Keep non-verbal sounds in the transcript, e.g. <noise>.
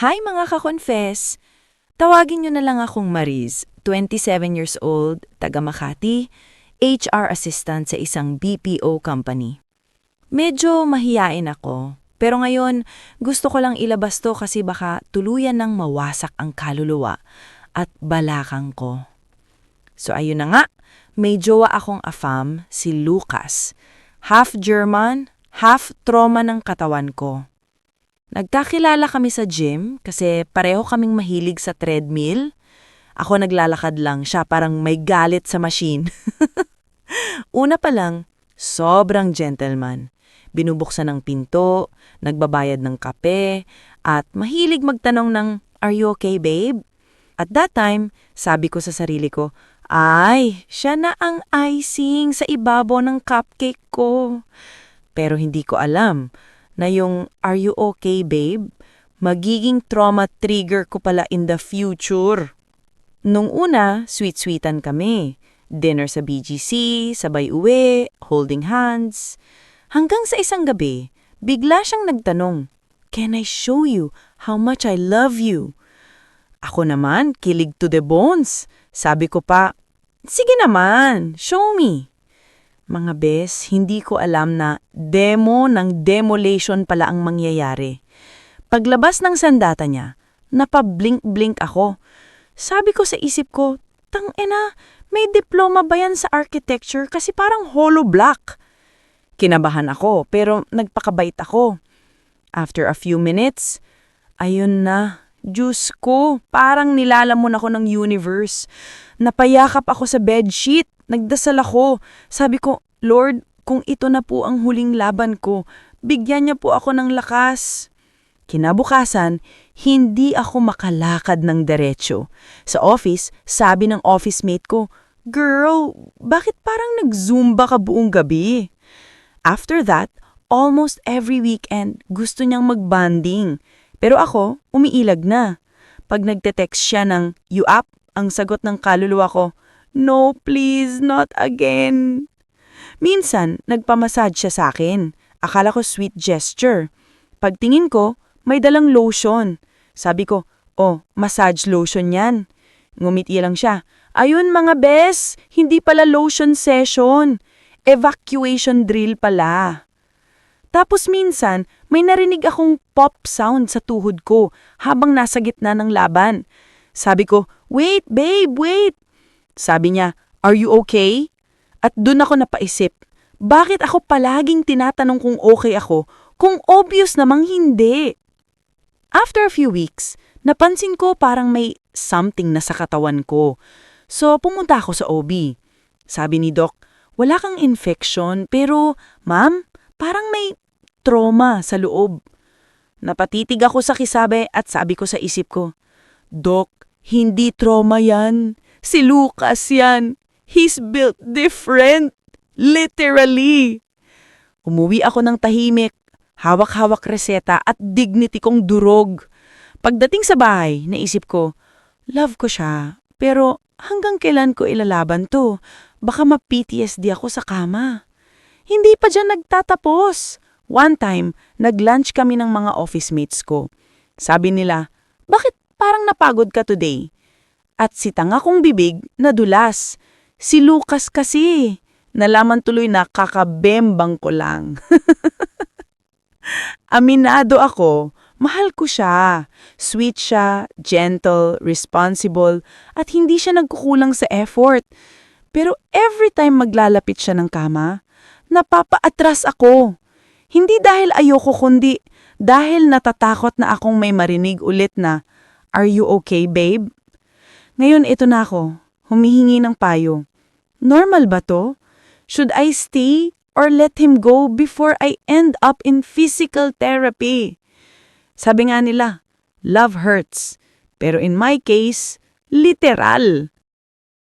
Hi mga ka-confess! Tawagin nyo na lang akong Mariz, 27 years old, taga Makati, HR assistant sa isang BPO company. Medyo mahiyain ako, pero ngayon gusto ko lang ilabas to kasi baka tuluyan ng mawasak ang kaluluwa at balakang ko. So ayun na nga, may jowa akong afam, si Lucas. Half German, half trauma ng katawan ko. Nagkakilala kami sa gym kasi pareho kaming mahilig sa treadmill. Ako naglalakad lang, siya parang may galit sa machine. <laughs> Una pa lang, sobrang gentleman. Binubuksan ng pinto, nagbabayad ng kape, at mahilig magtanong ng, Are you okay, babe? At that time, sabi ko sa sarili ko, Ay, siya na ang icing sa ibabaw ng cupcake ko. Pero hindi ko alam na yung Are you okay, babe? Magiging trauma trigger ko pala in the future. Nung una, sweet-sweetan kami. Dinner sa BGC, sabay uwi, holding hands. Hanggang sa isang gabi, bigla siyang nagtanong, Can I show you how much I love you? Ako naman, kilig to the bones. Sabi ko pa, Sige naman, show me. Mga bes, hindi ko alam na demo ng demolition pala ang mangyayari. Paglabas ng sandata niya, napablink-blink ako. Sabi ko sa isip ko, tang ena, may diploma ba yan sa architecture kasi parang hollow block. Kinabahan ako pero nagpakabait ako. After a few minutes, ayun na, Diyos ko, parang nilalamon ako ng universe. Napayakap ako sa bedsheet Nagdasal ako. Sabi ko, Lord, kung ito na po ang huling laban ko, bigyan niya po ako ng lakas. Kinabukasan, hindi ako makalakad ng diretsyo. Sa office, sabi ng office mate ko, Girl, bakit parang nag-zumba ka buong gabi? After that, almost every weekend, gusto niyang mag-banding. Pero ako, umiilag na. Pag nagte-text siya ng, you up, ang sagot ng kaluluwa ko, No, please, not again. Minsan, nagpamassage siya sa akin. Akala ko sweet gesture. Pagtingin ko, may dalang lotion. Sabi ko, oh, massage lotion yan. Ngumiti lang siya. Ayun mga bes, hindi pala lotion session. Evacuation drill pala. Tapos minsan, may narinig akong pop sound sa tuhod ko habang nasa gitna ng laban. Sabi ko, wait babe, wait, sabi niya, Are you okay? At dun ako napaisip, bakit ako palaging tinatanong kung okay ako kung obvious namang hindi? After a few weeks, napansin ko parang may something na sa katawan ko. So pumunta ako sa OB. Sabi ni Doc, wala kang infection pero ma'am, parang may trauma sa loob. Napatitig ako sa kisabe at sabi ko sa isip ko, Doc, hindi trauma yan. Si Lucas yan. He's built different. Literally. Umuwi ako ng tahimik, hawak-hawak reseta at dignity kong durog. Pagdating sa bahay, naisip ko, love ko siya, pero hanggang kailan ko ilalaban to? Baka ma-PTSD ako sa kama. Hindi pa dyan nagtatapos. One time, nag-lunch kami ng mga office mates ko. Sabi nila, bakit parang napagod ka today? At si tanga kong bibig nadulas. Si Lucas kasi. Nalaman tuloy na kakabembang ko lang. <laughs> Aminado ako, mahal ko siya. Sweet siya, gentle, responsible, at hindi siya nagkukulang sa effort. Pero every time maglalapit siya ng kama, napapaatras ako. Hindi dahil ayoko kundi dahil natatakot na akong may marinig ulit na, Are you okay, babe? Ngayon ito na ako, humihingi ng payo. Normal ba to? Should I stay or let him go before I end up in physical therapy? Sabi nga nila, love hurts. Pero in my case, literal.